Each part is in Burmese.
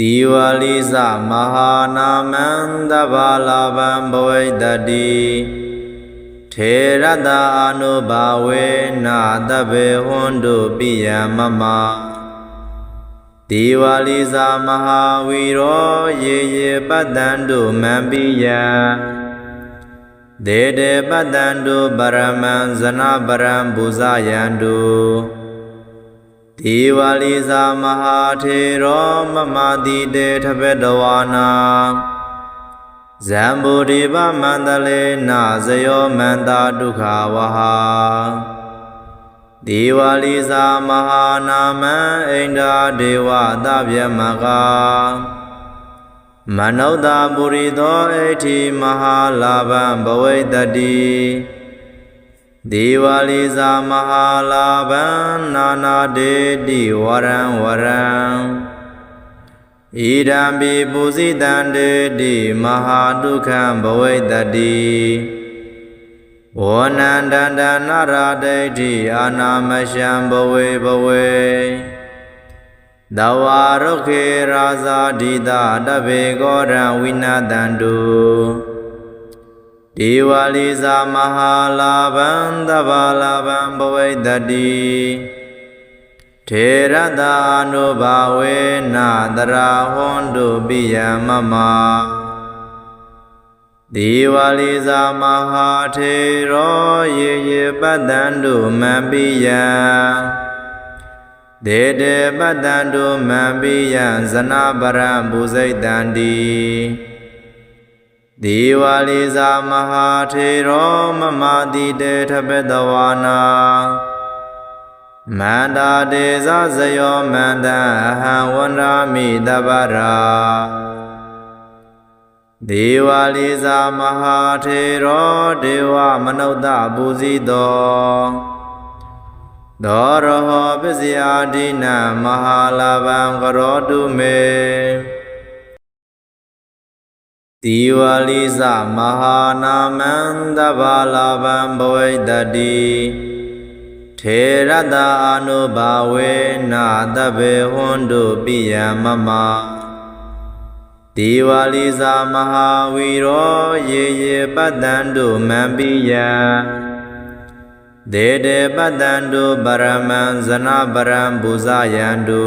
တိဝလိသမဟာနာမံတဗ္ဗလာဗံဘဝိတ္တိထေရတအနုဘာဝေနာတဗ္ဗေဟွန်တုပိယမမတိဝလိသမဟာဝီရောယေယေပတ္တန္တုမံပိယဒေဒေပတ္တန္တုပရမံဇနပရံပူဇာယန္တု ဒီဝါလီဇာမဟာထေရောမမတိတေထဘတဝါနာဇံဗုဒိပမန္တလေနာဇယောမန္တာဒုက္ခဝဟာဒီဝါလီဇာမဟာနာမံအိန္ဒာဒေဝသဗျမကမနုဿပုရိသောအဋ္ဌိမဟာလာဗံဘဝိတ္တိ ဒေဝလိဇာမဟာလာဗံနာနာဒေတိဝရံဝရံဣဒံပိပုဇိတံဒေတိမဟာဒုက္ခံဘဝိတ္တိဝနန္တန္တနာရဒိဋ္ဌိအာနာမရှံဘဝေဘဝေတဝါရုခေရာဇာဒိတာတဗေကောရံဝိနာတန္တု ဒေဝလိဇာမဟာလာဗံသဗ္ဗလာဗံဘဝိတ္တိထေရတအနုဘာဝေနာတရာဟွန်တုပိယမမဒေဝလိဇာမဟာထေရောယေယေပတ္တန္တုမံပိယဒေတေပတ္တန္တုမံပိယဇနပရံပူဇိတံတိ ဒေဝလိဇာမဟာထေရောမမတိတေထပတဝါနာမန္တာတေဇဇယောမန္တအဟံဝန္ရာမိတဗ္ဗရာဒေဝလိဇာမဟာထေရောဒေဝမနုဿပူဇိတောသောရဟောပစ္စယာဒိနမဟာလာဗံကရောတုမေ တိဝလိသမဟာနာမံတဗ္ဗလာဗံဘဝိတ္တိထေရတအနုဘာဝေနာတဗ္ဗေဟွန်တုပိယမမတိဝလိသမဟာဝီရောယေယေပတ္တန္တုမံပိယဒေဒေပတ္တန္တုပရမံဇနပရံပူဇာယန္တု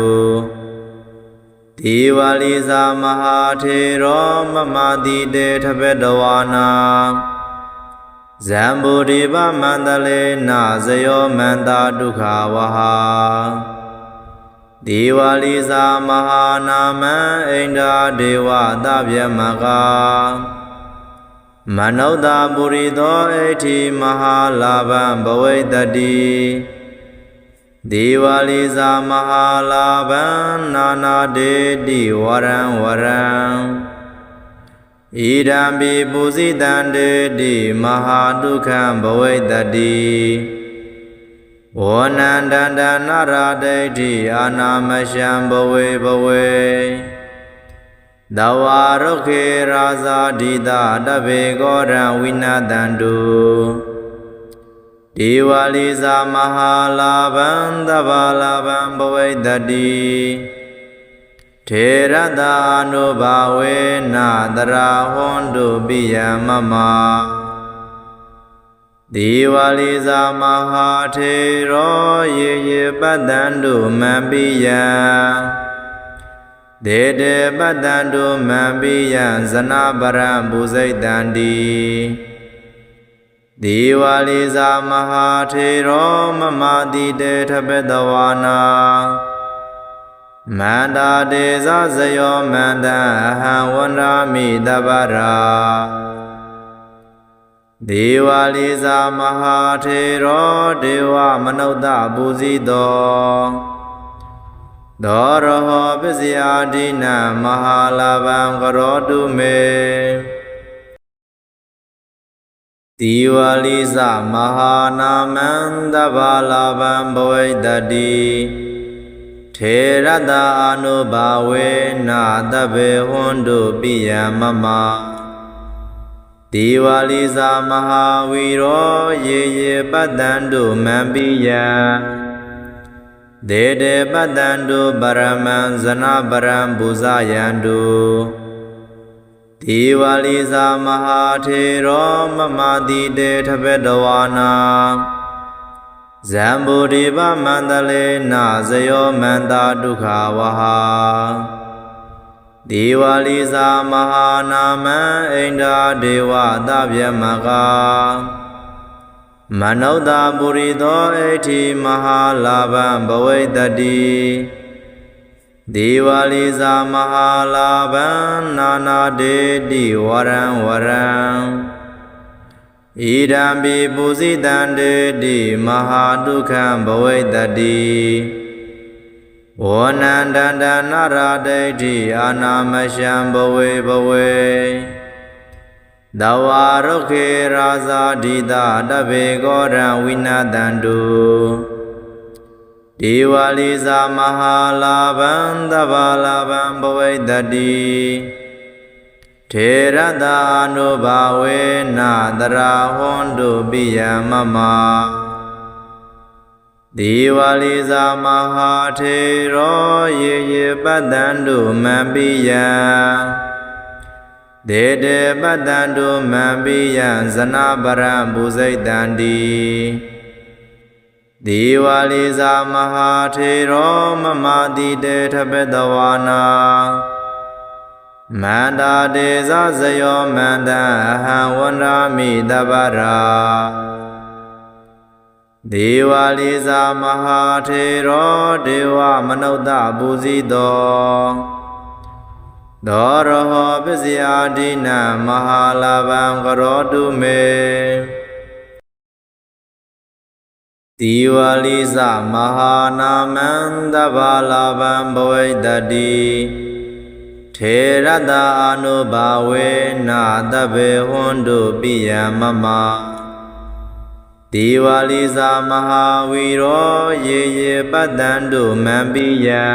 ဒီဝါလီဇာမဟာထေရောမမတိတေထဘတဝါနာဇံဗုဒိပမန္တလေနာဇယောမန္တာဒုက္ခဝဟာဒီဝါလီဇာမဟာနာမံအိန္ဒာဒေဝသဗျမကမနုဿပုရိသောအဋ္ဌိမဟာလာဗံဘဝိတ္တိ ဒေဝလိဇာမဟာလာဗံနာနာဒေတိဝရံဝရံဣဒံပိပုဇိတံဒေတိမဟာဒုက္ခံဘဝိတ္တိဝနန္တန္တနာရဒိဋ္ဌိအာနာမရှံဘဝေဘဝေတဝါရုခေရာဇာဒိတာတဗေကောရံဝိနာတန္တု ဒေဝလိဇာမဟာလာဗံသဗ္ဗလာဗံဘဝိတ္တိထေရတအနုဘာဝေနာတရာဟွန်တုပိယမမဒေဝလိဇာမဟာထေရောယေယေပတ္တန္တုမံပိယဒေတေပတ္တန္တုမံပိယဇနပရံပူဇိတံတိ ဒေဝလိဇာမဟာထေရောမမတိတေထပတဝါနာမန္တာတေဇဇယောမန္တအဟံဝန္ရာမိတဗ္ဗရာဒေဝလိဇာမဟာထေရောဒေဝမနုဿပူဇိတောသောရဟောပစ္စယာဒိနမဟာလာဗံကရောတုမေ တိဝလိသမဟာနာမံတဗ္ဗလာဗံဘဝိတ္တိထေရတအနုဘာဝေနာတဗ္ဗေဟွန်တုပိယမမဒီဝလိသမဟာဝီရောယေယေပတ္တန္တုမံပိယဒေတေပတ္တန္တုပရမံဇနပရံပူဇယန္တု ဒီဝါလီဇာမဟာထေရောမမတိတေထဗေတဝါနာဇံဗုဒိပမန္တလေနာဇယောမန္တာဒုက္ခဝဟာဒီဝါလီဇာမဟာနာမံအိန္ဒာဒေဝသဗျမကမနုဿာပုရိသောအဋ္ဌိမဟာလာဗံဘဝိတတိ ဒီဝါလီဇာမဟာလာဗံနာနာဒေတိဝရံဝရံဣဒံပိပုဇိတံဒေတိမဟာဒုက္ခံဘဝိတတိဝနန္တန္တနာရဒိဋ္ဌိအာနာမရှံဘဝေဘဝေတဝါရုခေရာဇာဒိတာတဗေကောရံဝိနာတန္တု ဒီဝါလီဇာမဟာလာဗံသဗ္ဗလာဗံဘဝိတတိထေရတာအနုဘာဝေနာတရာဟွန်တုပိယမမဒီဝါလီဇာမဟာထေရောယေယေပတ္တန္တုမံပိယံဒေတေပတ္တန္တုမံပိယံဇနပရံဘူဇိတံတိ ဒီဝါလီဇာမဟာထေရောမမတိတေထပတဝါနာမန္တာတေဇဇယောမန္တအဟံဝန္ရာမိတပရာဒေဝလီဇာမဟာထေရောဒေဝမနုဿပူဇိတောဒောရဟောပစ္စယဒိနမဟာလာဗံကရောတုမေ ဒီဝလီဇမဟာနာမန္တဘာလာဗံဘဝိတတိထေရတအာနုဘာဝေနာတဘေဟွန်တုပိယမမဒီဝါလီဇာမဟာဝီရောယေယေပတ္တန္တုမံပိယံ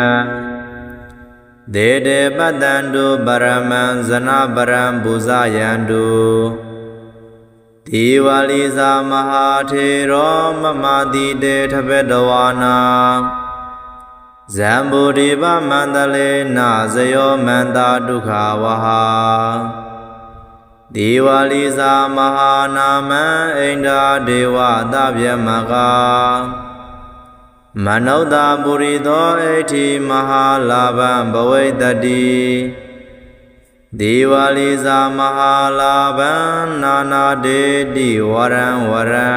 ဒေတေပတ္တန္တုပရမံဇနပရံပူဇယန္တု ဒီဝါလီဇာမဟာထေရောမမတိတေထဗေတဝါနာဇံဗုဒိပမန္တလေနာဇယောမန္တာဒုက္ခဝဟာဒီဝါလီဇာမဟာနာမံအိန္ဒာဒေဝသဗျမကမနုဿာပုရိသောအဋ္ဌိမဟာလာဗံဘဝိတတိ ဒီဝါလီဇာမဟာလာဗံနာနာဒေတိဝရံဝရံ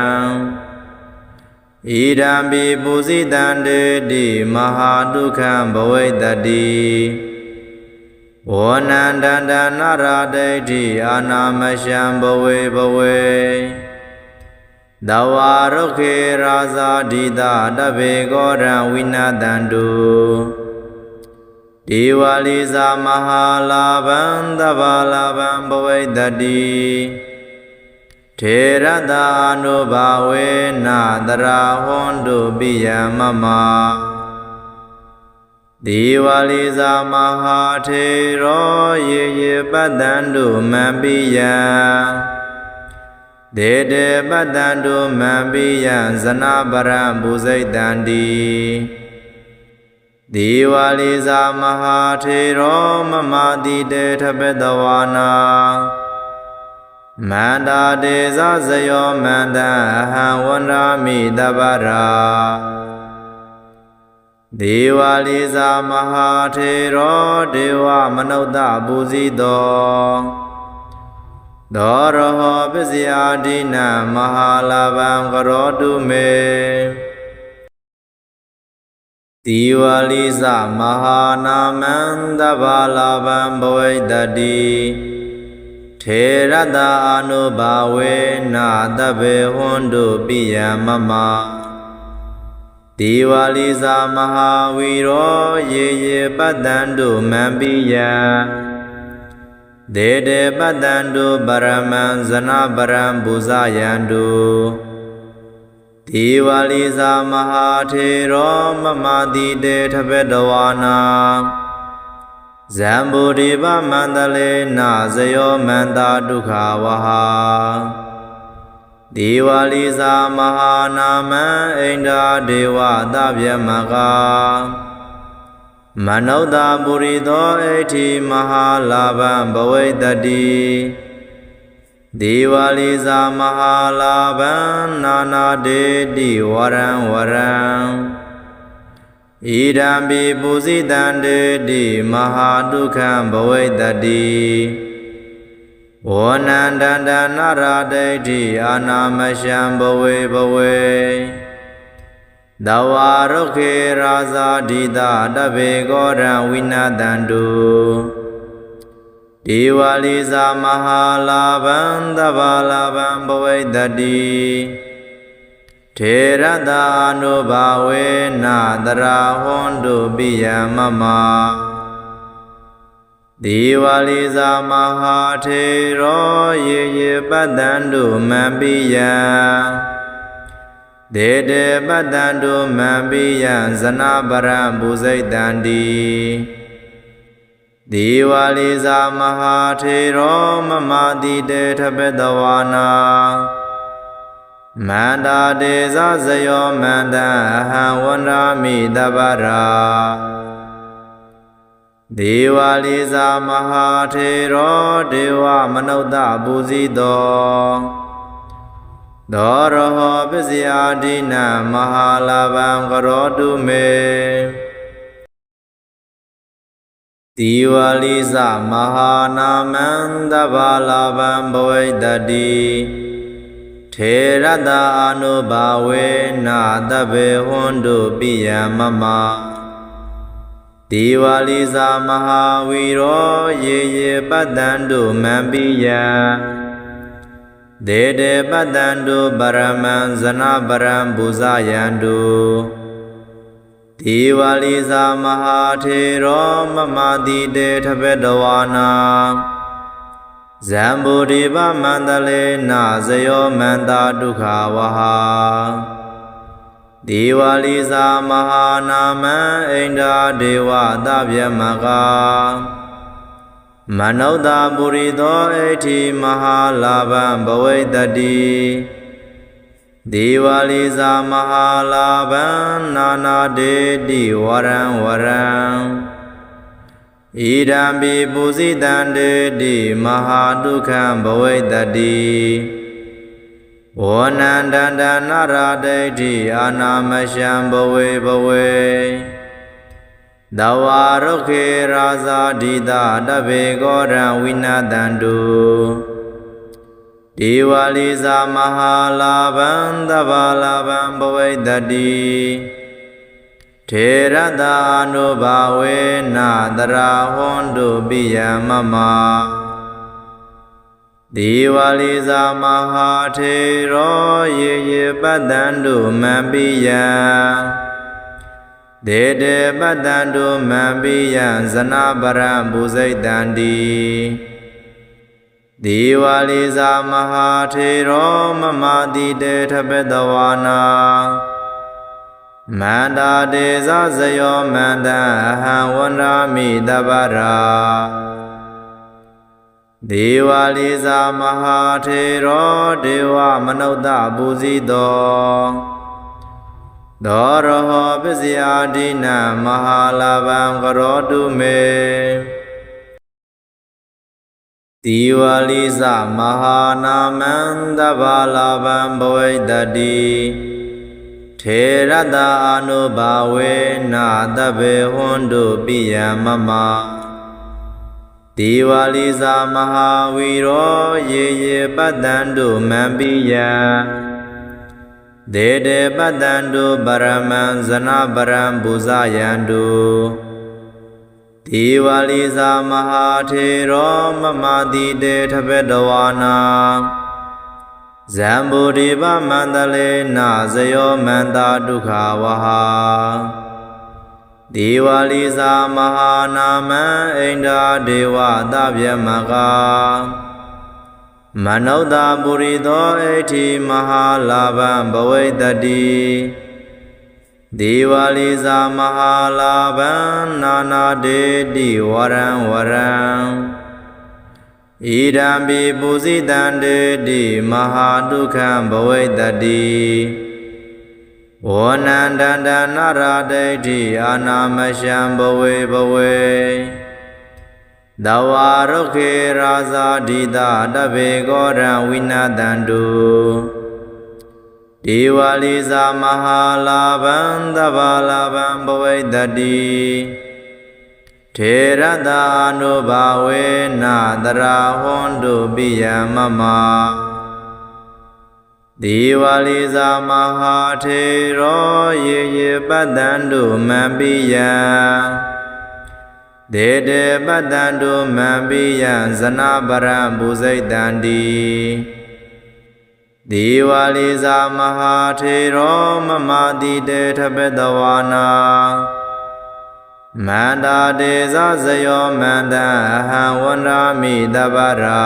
ဣဒံပိပုဇိတံတေတိမဟာဒုက္ခံဘဝိတတိဝနန္တန္တနာရဒိဋ္ဌိအာနာမရှံဘဝေဘဝေတဝါရုခေရာဇာဒိတာတဗေကောရံဝိနာတန္တု ဒီဝါလီဇာမဟာလာဗံသဗ္ဗလာဗံဘဝိတတိထေရတာအနုဘာဝေနာတရာဟွန်တုပိယမမဒီဝါလီဇာမဟာထေရောယေယေပတ္တန္တုမံပိယံဒေတေပတ္တန္တုမံပိယံဇနပရံဘူဇိတံတိ ဒီဝါလီဇာမဟာထေရောမမတိတေထပတဝါနာမန္တာတေဇဇယောမန္တအဟံဝန္ရာမိတပရာဒေဝလီဇာမဟာထေရောဒေဝမနုဿပူဇိတောဒောရဟောပစ္စယဒိနမဟာလာဗံကရောတုမေ ဒီဝလီဇမဟာနာမန္တဘာလာဗံဘဝိတတိထေရတအာနုဘာဝေနာတဘေဟွန်တုပိယမမဒီဝါလီဇာမဟာဝီရောယေယေပတ္တန္တုမံပိယံဒေတေပတ္တန္တုပရမံဇနပရံပူဇယန္တု ဒီဝါလီဇာမဟာထေရောမမတိတေထဗေတဝါနာဇံဗုဒိပမန္တလေနာဇယောမန္တာဒုက္ခဝဟာဒီဝါလီဇာမဟာနာမံအိန္ဒာဒေဝသဗ္ဗမကမနုဿာပုရိသောအဋ္ဌိမဟာလာဗံဘဝိတ္တိ ဒီဝါလီဇာမဟာလာဗံနာနာဒေတိဝရံဝရံဣဒံပိပုဇိတံတေတိမဟာဒုက္ခံဘဝိတ္တိဝနန္တန္တနာရဒိဋ္ဌိအာနာမရှံဘဝေဘဝေတဝါရုခေရာဇာဒိတာတဗေကောရံဝိနာတန္တု ဒီဝါလီဇာမဟာလာဗံသဗ္ဗလာဗံဘဝိတတိထေရတာအနုဘာဝေနာတရာဟွန်တုပိယမမဒီဝါလီဇာမဟာထေရောယေယေပတ္တန္တုမံပိယံဒေတေပတ္တန္တုမံပိယံဇနပရံဘူဇိတံတိ ဒီဝါလီဇာမဟာထေရောမမတိတေထပတဝါနာမန္တာတေဇဇယောမန္တံအဟံဝန္ဒာမိတပရာဒေဝလီဇာမဟာထေရောဒေဝမနုဿပူဇိတောဒောရဟောပစ္စယာဒိနမဟာလာဗံကရောတုမေ ဒီဝလီဇမဟာနာမံတဗ္ဗလာဗံဘဝိတတိထေရတအနုဘာဝေနာတဗ္ဗေဟွန်တုပိယမမဒီဝါလီဇာမဟာဝီရောယေယေပတ္တန္တုမံပိယံဒေတေပတ္တန္တုပရမံဇနပရံဘူဇယန္တု ဒီဝါလီဇာမဟာထေရောမမတိတေထဗေတဝါနာဇံဗုဒိပမန္တလေနာဇယောမန္တာဒုက္ခဝဟာဒီဝါလီဇာမဟာနာမံအိန္ဒာဒေဝသဗ္ဗမကမနုဿာပုရိသောအဋ္ဌိမဟာလာဗံဘဝိတတိ ဒီဝါလီဇာမဟာလာဗံနာနာဒေတိဝရံဝရံဣဒံပိပုဇိတံတေတိမဟာဒုက္ခံဘဝိတတိဝနန္တန္တနာရဒိဋ္ဌိအာနာမရှံဘဝေဘဝေတဝါရုခေရာဇာဒိတာတဗေကောရံဝိနာတန္တု ဒီဝါလီဇာမဟာလာဗံသဗ္ဗလာဗံဘဝိတတိထေရတာအနုဘာဝေနာတရာဟွန်တုပိယမမဒီဝါလီဇာမဟာထေရောယေယေပတ္တန္တုမံပိယံဒေတေပတ္တန္တုမံပိယံဇနပရံဘူဇိတံတိ ဒီဝါလီဇာမဟာထေရောမမတိတေထပတဝါနာမန္တာတေဇဇယောမန္တအဟံဝန္ဒာမိတပရာဒေဝလီဇာမဟာထေရောဒေဝမနုဿပူဇိတောဒောရဟောပစ္စယာဒိနမဟာလာဗံကရောတုမေ ဒီဝလီဇမဟာနာမံတဗ္ဗလာဗံဘဝိတတိထေရတအနုဘာဝေနာတဗ္ဗေဟွန်တုပိယမမဒီဝါလီဇာမဟာဝီရောယေယေပတ္တန္တုမံပိယံဒေတေပတ္တန္တုပရမံဇနပရံဘူဇယန္တု ဒီဝါလီဇာမဟာထေရောမမတိတေထဗေတဝါနာဇံဗုဒိပမန္တလေနာဇယောမန္တာဒုက္ခဝဟာဒေဝလီဇာမဟာနာမံအိန္ဒာဒေဝသဗ္ဗမကမနုဿာပုရိသောအဋ္ဌိမဟာလာဗံဘဝိတတိ ဒေဝလီဇာမဟာလာဗံနာနာဒေတိဝရံဝရံဣဣဒံပိပုဇိတံတေတိမဟာဒုက္ခံဘဝိတ္တိဝနန္တန္တနာရဒိဋ္ဌိအာနာမရှံဘဝေဘဝေတဝါရုခေရာဇာဒိတာတဘေကောရံဝိနတန္တု ဒေဝလိဇာမဟာလာဘံသဗ္ဗလာဘံဘဝိတ္တိထေရတာနုဘာဝေနာတရာဟွန်တုပိယမမဒီဝါလိဇာမဟာထေရောယေယေပတ္တန္တုမံပိယံဒေတေပတ္တန္တုမံပိယံဇနပရံဘူဇိတန္တိ ဒီဝါလိဇာမဟာထေရောမမတိတေထပတဝါနာမန္တာတေဇဇယောမန္တအဟံဝန္ရာမိတပ္ပရာ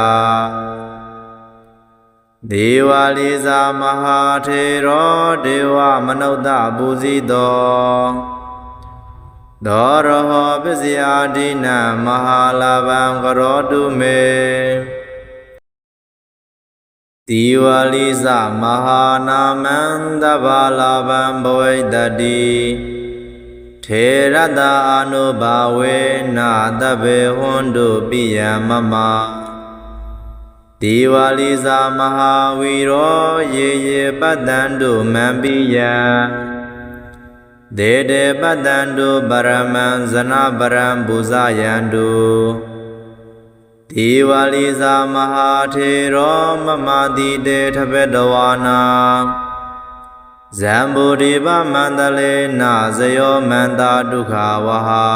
ဒေဝလိဇာမဟာထေရောဒေဝမနုဿပူဇိတောဒောရဟောပစ္စယာဒိနမဟာလာဘံကရောတုမေ ဒီဝလိဇမဟာနာမံတဗ္ဗလာဘံဘဝိတ္တိထေရတာအနုဘာဝေနာတဘေဟွန်တုပိယမမဒီဝါလိဇာမဟာဝီရောယေယေပတ္တန္တုမံပိယဒေတေပတ္တန္တုပရမံဇနပရံဘူဇယန္တု ဒီဝါလိဇာမဟာထေရောမမတိတေထဗေတဝါနာဇံဘူရိပမန္တလေနာဇယောမန္တာဒုက္ခဝဟာ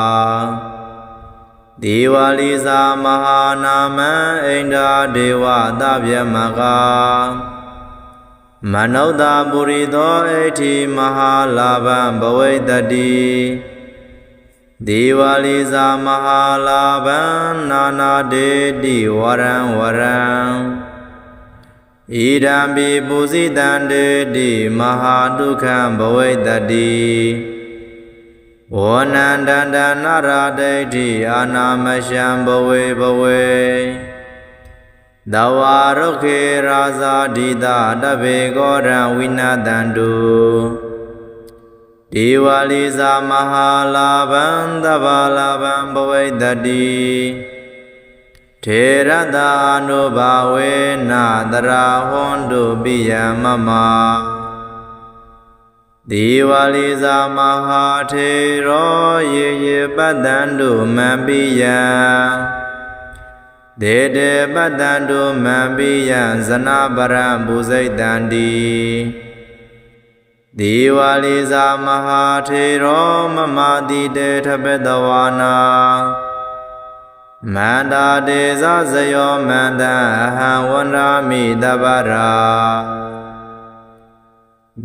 ဒေဝလိဇာမဟာနာမံအိန္ဒာဒေဝသဗျမကမနုဿပုရိသောအဋ္ဌိမဟာလာဘံဘဝိတတိ ဒေဝလိဇာမဟာလာဘံနာနာဒေတိဝရံဝရံဣဒံပိပုဇိတံတေတိမဟာဒုက္ခံဘဝိတတိဝနန္တန္တနာရဒိဋ္ဌိအာနာမရှံဘဝေဘဝေတဝါရုခေရာဇာဒိတာတဘေကောရံဝိနတန္တု ဒေဝလိဇာမဟာလာဘံသဗ္ဗလာဘံဘဝိတတိထေရတာနုဘာဝေနာတရာဟွန်တုပိယမမဒီဝါလိဇာမဟာထေရောယေယေပတ္တန္တုမံပိယံဒေတေပတ္တန္တုမံပိယံဇနပရံဘူဇိတန္တိ ဒီဝါလိဇာမဟာထေရောမမတိတေထပတဝါနာမန္တာတေဇဇယောမန္တအဟံဝန္ရာမိတပ္ပရာ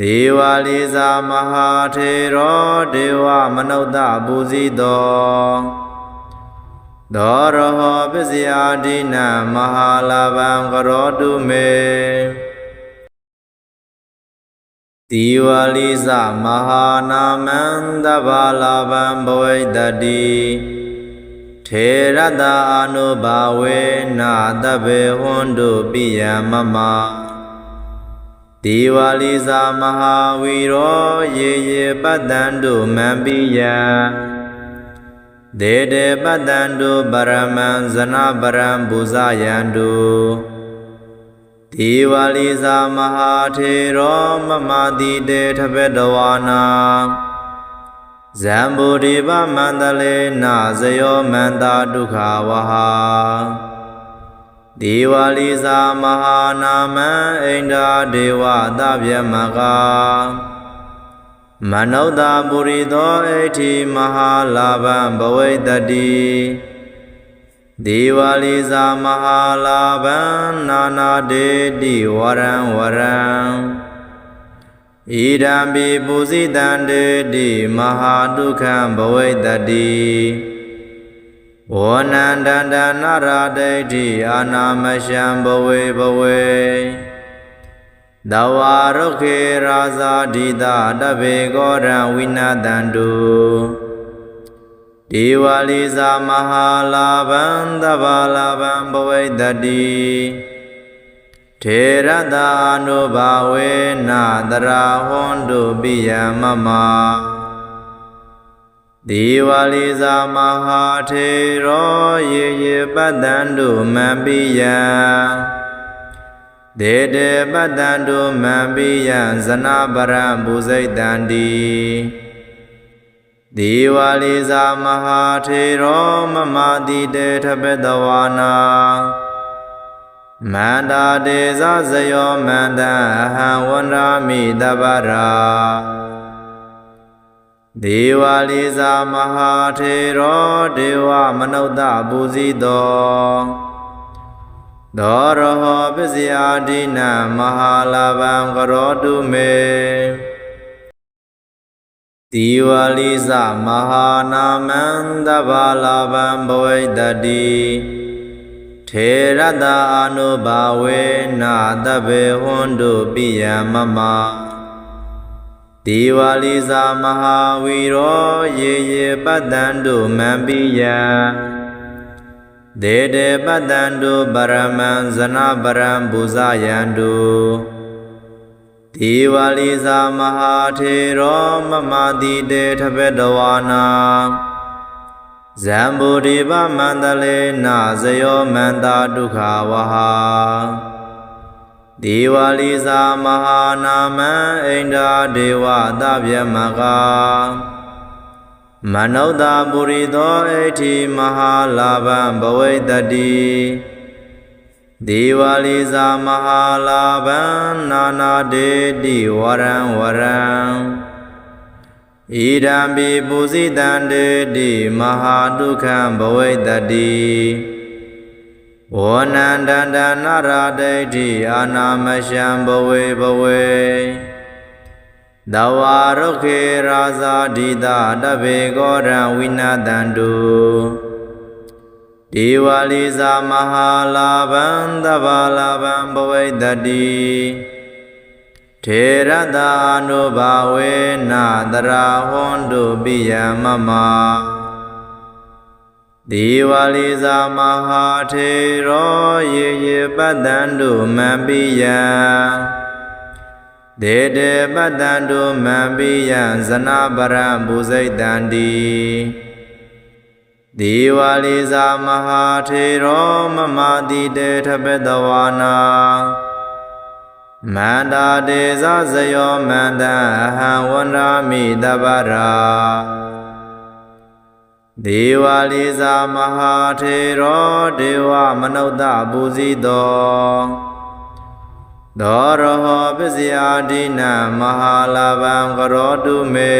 ဒေဝလိဇာမဟာထေရောဒေဝမနုဿပူဇိတောဒောရဟောပစ္စယာဒိနမဟာလာဘံကရောတုမေ ဒီဝလိဇမဟာနာမံတဗ္ဗလာဘံဘဝိတတိထေရတာအနုဘာဝေနာတဘေဟွန်တုပိယမမဒီဝါလိဇာမဟာဝီရောယေယေပတ္တန္တုမံပိယံဒေတေပတ္တန္တုပရမံဇနပရံဘူဇယန္တု ဒီဝါလိဇာမဟာထေရောမမတိတေထဗေတဝါနာဇံဗုဒိပမန္တလေနာဇယောမန္တာဒုက္ခဝဟာဒေဝလိဇာမဟာနာမံအိန္ဒာဒေဝသဗျမကမနုဿပုရိသောအဋ္ဌိမဟာလာဘံဘဝိတတိ ဒေဝလိဇာမဟာလာဘံနာနာဒေတိဝရံဝရံဣဒံပိပုဇိတံတေတိမဟာဒုက္ခံဘဝိတတိဝနန္တန္တနာရဒိဋ္ဌိအာနာမရှံဘဝေဘဝေတဝါရုခေရာဇာဒိတာတဘေကောရံဝိနတန္တု ဒေဝလီဇာမဟာလာဘံသဗ္ဗလာဘံဘဝိတ္တိထေရတအနုဘာဝေနတရာဟွန်တုပိယမမဒေဝလီဇာမဟာထေရောယေယေပတ္တန္တုမံပိယံဒေတေပတ္တန္တုမံပိယံဇနပရံဘူဇိတံတိ ဒေဝလီဇာမဟာထေရောမမတိတေထပတဝါနာမန္တာတေဇဇယောမန္တအဟံဝန္ရာမိတပရာဒေဝလီဇာမဟာထေရောဒေဝမနုဿပူဇိတောသောရဟောပစ္စယာဒိနမဟာလာဘံကရောတုမေ ဒီဝလီဇမဟာနာမံတဗ္ဗလာဘံဘဝိတ္တိထေရတအနုဘာဝေနာတဘေဟွန်တုပိယမမဒီဝလီဇမဟာဝီရောယေယေပတ္တန္တုမံပိယံဒေတေပတ္တန္တုပရမံဇနပရံပူဇယန္တု ဒီဝလီဇာမဟာထေရောမမတိတေထဘေတဝါနာဇံဗုဒိပမန္တလေနာဇယောမန္တာဒုက္ခဝဟာဒီဝလီဇာမဟာနာမံအိန္ဒာဒေဝသဗျမကမနုဿပုရိသောအဋ္ဌိမဟာလာဘံဘဝိတတိ ဒေဝလီဇာမဟာလာဘံနာနာဒေတိဝရံဝရံဣဒံပိပူဇိတံတေတိမဟာဒုက္ခံဘဝိတတိဝနန္တန္တနာရဒိဋ္ဌိအာနာမရှံဘဝေဘဝေတဝါရုခေရာဇာဒိတာတဘေကောရံဝိနတန္တု ဒေဝလီဇာမဟာလာဘံတဗ္ဗလာဘံဘဝိတတိထေရတအနုဘာဝေနတရာဟွန်တုပိယမမဒီဝလီဇာမဟာထေရောယေယေပတ္တန္တုမံပိယံဒေတေပတ္တန္တုမံပိယံဇနပရံဘူဇိတံတိ ဒီဝလီဇာမဟာထေရောမမတိတေထပတဝါနာမန္တာတေဇဇယောမန္တအဟံဝန္ရာမိတပရာဒေဝလီဇာမဟာထေရောဒေဝမနုဿပူဇိတောသောရဟောပစ္စယာဒိနမဟာလာဘံကရောတုမေ